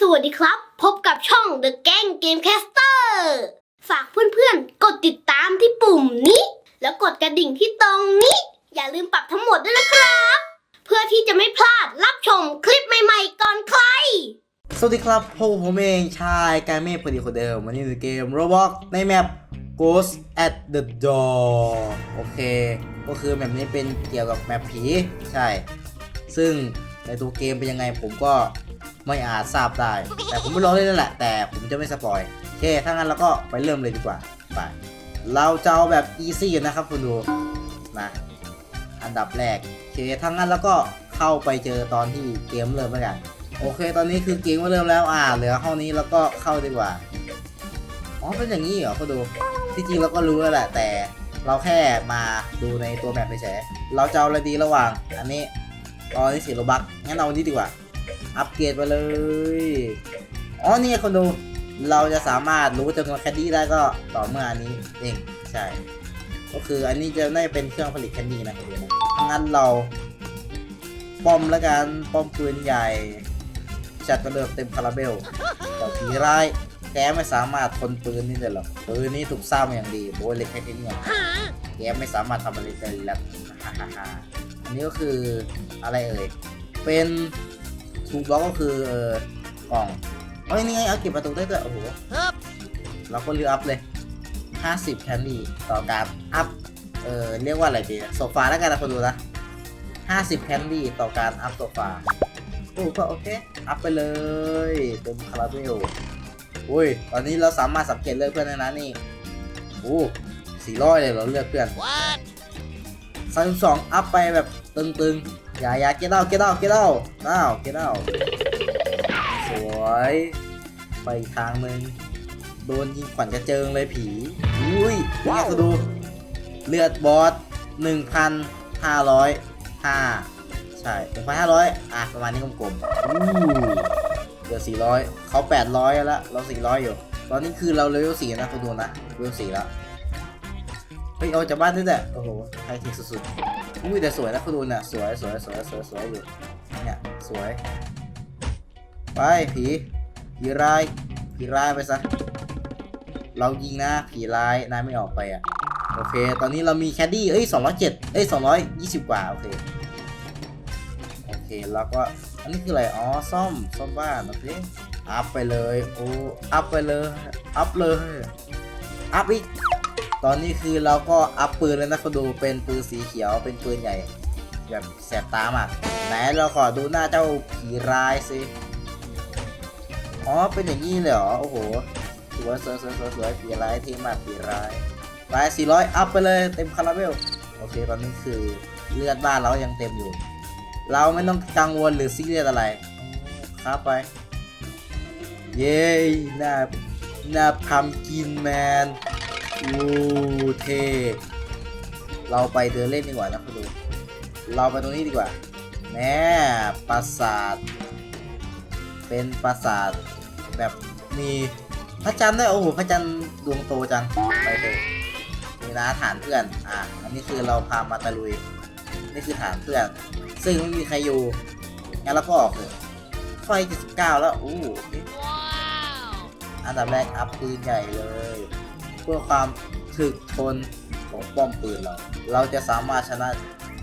สวัสดีครับ พบกับช่อง The Gang Gamecaster ฝากเพื่อนๆ กดติดตามที่ปุ่มนี้ แล้วกดกระดิ่งที่ตรงนี้ อย่าลืมปรับทั้งหมดด้วยนะครับ เพื่อที่จะไม่พลาดรับชมคลิปใหม่ๆก่อนใคร สวัสดีครับผมผมเองชายกายเมฆพอดีคนเดิม วันนี้อยู่เกม Roblox ในแมป Ghost at the Door โอเค ก็คือแมปนี้เป็นเกี่ยวกับแมปผี ใช่ ซึ่งในตัวเกมเป็นยังไงผมก็ ไม่อาจทราบได้ แต่ผมไม่รอเล่นนั่นแหละ แต่ผมจะไม่สปอยโอเค ถ้างั้นเราก็ไปเริ่มเลยดีกว่าไปเราจะเอาแบบ easy นะครับคุณดูนะอันดับแรกโอเคถ้างั้นแล้วก็เข้าไปเจอตอนที่เกมเริ่มแล้วกันโอเค ตอนนี้คือเกมก็เริ่มแล้วอ่าเหลือห้องนี้แล้วก็เข้าดีกว่าอ๋อเป็นอย่างนี้เหรอเขาดูที่จริงเราก็รู้แล้วแหละแต่เราแค่มาดูในตัวแมปเฉยเราจะเอาอะไรดีระหว่าง อันนี้ตอนนี้สีโลบักงั้นเอาอันนี้ดีกว่า อัปเกรดไปเลย อ๋อนี่คนดู เราจะสามารถรู้จำนวนแคนดี้ได้ก็ต่อเมื่ออันนี้เองใช่ ก็คืออันนี้จะน่าจะเป็นเครื่องผลิตแคนดี้นะคนดูนะงั้นเราป้อมแล้วกันป้อมปืนใหญ่จัดกระเดิบเต็มคาราเบลแต่ผีร้ายแกไม่สามารถทนปืนนี่ได้หรอกปืนนี้ถูกสร้างมาอย่างดีโบยเล็กแค่นี้เนี่ยแกไม่สามารถทำอะไรได้แล้วฮ่าฮ่าฮ่าอันนี้ก็คืออะไรเอ่ยเป็น ทูบล็อกก็คือเออกล่องเอ้ยนี่ไงเอาเก็บประตูได้ด้วยโอ้โหเราก็เลือกอัพเลย 50 แคนดี้ต่อการอัพเออเรียกว่าอะไรดีโซฟาแล้วกันนะคนดูนะ 50 แคนดี้ต่อการอัพโซฟาโอ้ก็โอเค อัพไปเลยเต็มคาราเบลอุ้ย ตอนนี้เราสามารถสังเกตเลือกเพื่อนได้นะนี่โอ้สี่ร้อยเลยเหรอเลือกเพื่อนสามสองอัพไปแบบตึงๆ อย่าอย่าเกตเอาเกตเอาเก็ตเอาอ้าวเกตเอาสวย ไปอีกทางหนึ่งโดนยิงขวัญกระเจิงเลยผี อุ้ยนี่ไงก็ดู เลือดบอสหนึ่งพันห้าร้อยห้าใช่หนึ่งพันห้าร้อยอะ ประมาณนี้กลมๆอู้เหลือสี่ร้อยเขาแปดร้อยแล้ว เราสี่ร้อยอยู่ ตอนนี้คือเราเลเวลสี่นะคุณดูนะเลเวลสี่แล้ว เฮ้ยเอาจากบ้านด้วยแหละโอ้โหไฮเทคสุดๆ อุ้ยแต่สวยนะคุณดูน่ะสวยสวยสวยสวยสวยอยู่เนี่ยสวย ไปผีผีร้ายผีร้ายไปซะเรายิงนะผีร้ายนายไม่ออกไปอะโอเค ตอนนี้เรามีแคดดี้เอ้ยสองร้อยเจ็ดเอ้ยสองร้อยยี่สิบกว่า โอเค โอเค แล้วก็อันนี้คืออะไร อ๋อ ซ่อม ซ่อมบ้าน โอเค อัพไปเลย โอ้ อัพไปเลย อัพเลย อัพอีก ตอนนี้คือเราก็อัพปืนแล้วนะเขาดูเป็นปืนสีเขียวเป็นปืนใหญ่แบบแสบตามากไหนเราขอดูหน้าเจ้าผีร้ายสิอ๋อเป็นอย่างนี้เลยเหรอโอ้โหสวยสวยสวยสวยสวยผีร้ายเท่มากผีร้ายไป400อัพไปเลยเต็มคาราเบลโอเคตอนนี้คือเลือดบ้านเรายังเต็มอยู่ เราไม่ต้องกังวลหรือซีเรียสอะไรครับไป เย้หน้าหน้าพัมกินแมน อู้เท่เราไปเดินเล่นดีกว่านะคุณดู เราไปตรงนี้ดีกว่าแหม่ปราสาท เป็นปราสาทแบบมีพระจันทร์ด้วยโอ้โหพระจันทร์ดวงโตจัง ไปเถอะนี่นะฐานเพื่อน อะอันนี้คือเราพามาตะลุย นี่คือฐานเพื่อน ซึ่งไม่มีใครอยู่ งั้นเราก็ออกเถอะไฟ79 แล้ว อู้โอเคอันดับแรกอัพปืนใหญ่เลยเพื่อความถึกทนของป้อมปืนเรา เราจะสามารถชนะ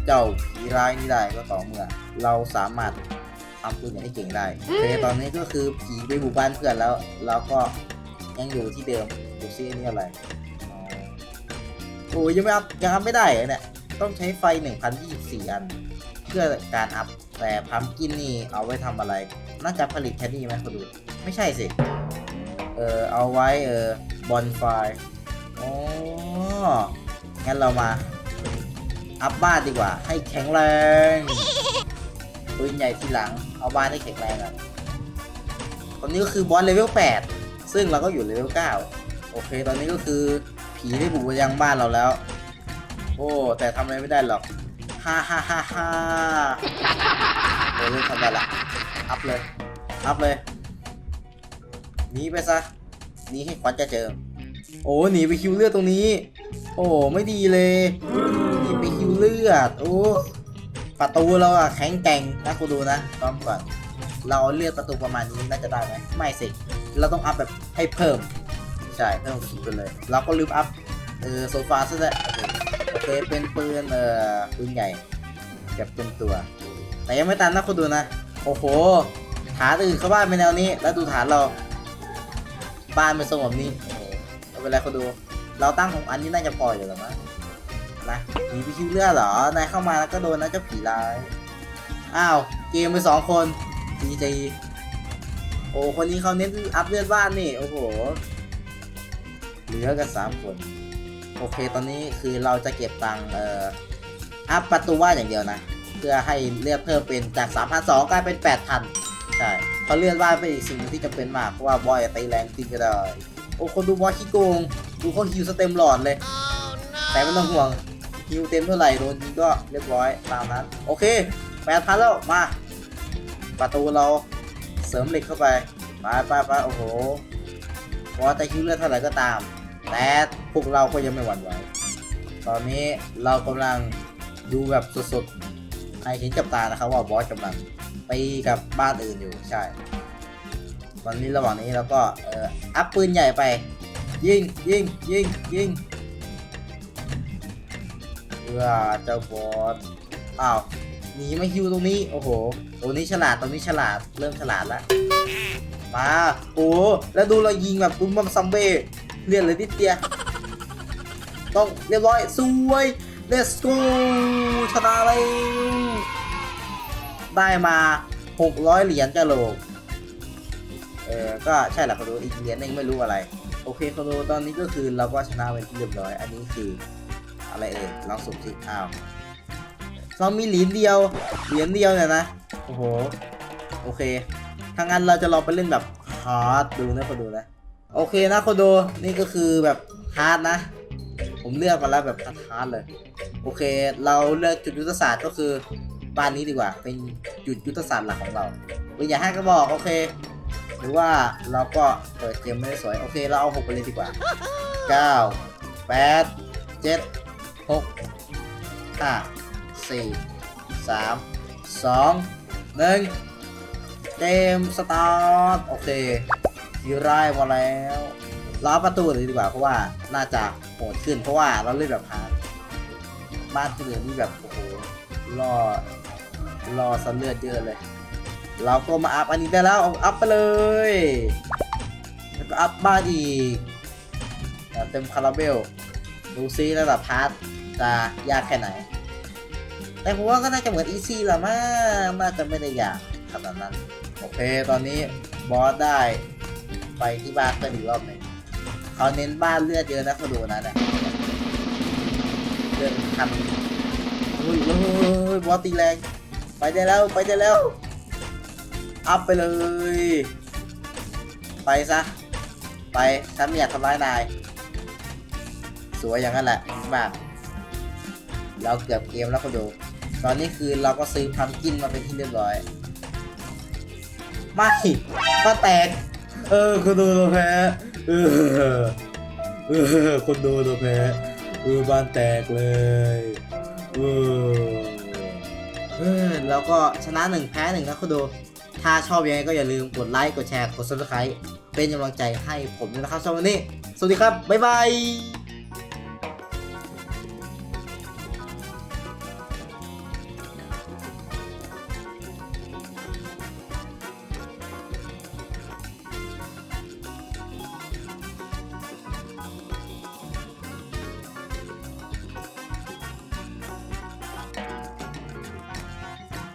เจ้าผีร้ายนี้ได้ก็ต่อเมื่อ เราสามารถทำปืนอย่างให้เก่งได้โอเคตอนนี้ก็คือผีไปบุกบ้านเพื่อนแล้วเราก็ยังอยู่ที่เดิมดูซิอันนี่อะไรอ๋อโอ้ยยังไม่อัพยังอัพไม่ได้เหรอเนี่ยต้องใช้ไฟ 1,024 อัน เพื่อการอัพแต่พัมกินนี่เอาไว้ทำอะไร น่าจะผลิตแค่นี้ไหมคุณดู ไม่ใช่สิ เออเอาไว้เออ บอลไฟอ๋อ งั้นเรามา อัพบ้านดีกว่า ให้แข็งแรงปืนใหญ่ทีหลัง เอาบ้านให้แข็งแรงอะตอนนี้ก็คือบอลเลเวล8ซึ่งเราก็อยู่เลเวล9โอเค ตอนนี้ก็คือผีได้บุกมายังบ้านเราแล้ว โอ้ แต่ทำอะไรไม่ได้หรอก ฮ่าฮ่าฮ่าฮ่าโอ้เริ่มทำได้ละ อัพเลย อัพเลยหนีไปซะ นี้ให้ขวัญจะเจอ โอ้หนีไปคิวเลือดตรงนี้ โอ้ไม่ดีเลยหนีไปคิวเลือดโอ้ประตูเราอะแข็งแกร่งนะกูดูนะต้อมก่อนเราเลือกประตูประมาณนี้น่าจะได้ไหมไม่สิเราต้องอัพแบบให้เพิ่มใช่เพิ่มสุดไปเลยเราก็ลืมอัพเออโซฟาซะแล้วโอเคเป็นปืนเอ่อปืนใหญ่เก็บเต็มตัว แต่ยังไม่ตันนะคุณดูนะ โอ้โห ฐานอื่นเขาบ้านเป็นแนวนี้ แล้วดูฐานเรา บ้านเป็นทรงแบบนี้โอ้เป็นไรคุณดู เราตั้งของอันนี้น่าจะพออยู่แล้วมั้งนะผีพิชิวเลือดเหรอนายเข้ามาแล้วก็โดนนะเจ้าผีร้ายอ้าวเกมไปสองคนดีใจโอ้คนนี้เขาเน้นอัพเลือดบ้านนี่โอ้โหเหลือกันสามคนโอเคตอนนี้คือเราจะเก็บตังค์เอ่ออัพประตูว่านอย่างเดียวนะ เพื่อให้เลือดเพิ่มเป็นจาก 3,200กลายเป็น 8,000 ใช่ เพราเลือดว่านเป็นอีกสิ่งที่จำเป็นมากเพราะว่าบอยตีแรงจริงก็ได้ โอ้คนดูบอยขี้โกงดูเขาฮิวสเต็มหลอดเลย แต่ไม่ต้องห่วงฮิวเต็มเท่าไหร่โดนยิงก็เรียบร้อยตามนั้น โอเคแปดพันแล้วมา ประตูเราเสริมเหล็กเข้าไปไปไปไปโอ้โหเพราะว่าจะฮิวเลือดเท่าไหร่ก็ตาม แต่พวกเราก็ยังไม่หวั่นไหวตอนนี้เรากำลังดูแบบสดๆให้เห็นกับตานะครับว่าบอสกำลัง ตีกับบ้านอื่นอยู่ใช่ ตอนนี้ระหว่างนี้เราก็เอ่ออัพปืนใหญ่ไป ยิงยิงยิงยิงเพื่อเจ้าบอสอ้าวหนีมาฮิวตรงนี้โอ้โหตรงนี้ฉลาดตรงนี้ฉลาดเริ่มฉลาดแล้วมาโอ้แล้วดูเรายิงแบบตุ้มบัมซัมเบ้เลียนเลยนิดเดียวต้องเรียบร้อยสวย let's go ชนะเลย ได้มา600เหรียญจ้าโลก เออ ก็ใช่แหละเขารู้อีกเหรียญนึงไม่รู้อะไร โอเคเขารู้ตอนนี้ก็คือเราก็ชนะเป็นที่เรียบร้อย อันนี้คืออะไรเอ่ยลองสุ่มสิอ้าวเรามีเหรียญเดียว เหรียญเดียวเนี่ยนะ โอ้โห โอเคถ้างั้นเราจะลองไปเล่นแบบฮาร์ดดูนะคนดูนะ โอเคนะคนดูนี่ก็คือแบบฮาร์ดนะ ผมเลือกมาแล้วแบบฮาร์ดเลย โอเค เราเลือกจุดยุทธศาสตร์ก็คือ บ้านนี้ดีกว่า เป็นจุดยุทธศาสตร์หลักของเราปืนอย่าห้ก็บอกโอเค หรือว่าเราก็เปิดเกมไม่ได้สวยโอเคเราเอาหกไปเลยดีกว่าเก้าแปดเจ็ดหกห้าสี่สามสองหนึ่งเกมสตาร์ทโอเคยูไรายมาแล้วเราเอประตูเลยดีกว่าเพราะว่าน่าจะโหดขึ้นเพราะว่าเราเล่นแบบหาบ้านที่เหลือนี่แบบโอ้โหล่อ ล่อสเลือดเยอะเลย เราก็มาอัพอันนี้ได้แล้วเอาอัพไปเลย แล้วก็อัพบ้านอีกเต็มคาราเบล ดูซิระดับพาร์ทจะยากแค่ไหน แต่ผมว่าก็น่าจะเหมือนอีซี่ละมั้งน่าจะไม่ได้ยากขนาดนั้น โอเค ตอนนี้บอสได้ไปที่บ้านเพื่อนอีกรอบหนึ่งเขาเน้นบ้านเลือดเยอะนะเขาดูนะเนี่ยเลือดคันเฮ้ยเฮ้ยเฮ้ยบอสตีแรง ไปได้แล้วไปได้แล้ว อัพไปเลย ไปซะ ไปฉันไม่อยากทำร้ายนาย สวยอย่างนั้นแหละมาก เราเกือบเกมแล้วก็ดู ตอนนี้คือเราก็ซื้อพัมกินมาเป็นที่เรียบร้อย ไม่มาแตกเออคนดูตัวแพ้เออเออคนดูตัวแพ้เออบ้านแตกเลยเออ แล้วก็ชนะหนึ่งแพ้หนึ่งนะคุณดู ถ้าชอบยังไงก็อย่าลืมกดไลค์ กดแชร์ กด subscribe เป็นกำลังใจให้ผมด้วยนะครับสำหรับวันนี้ สวัสดีครับ บ๊ายบาย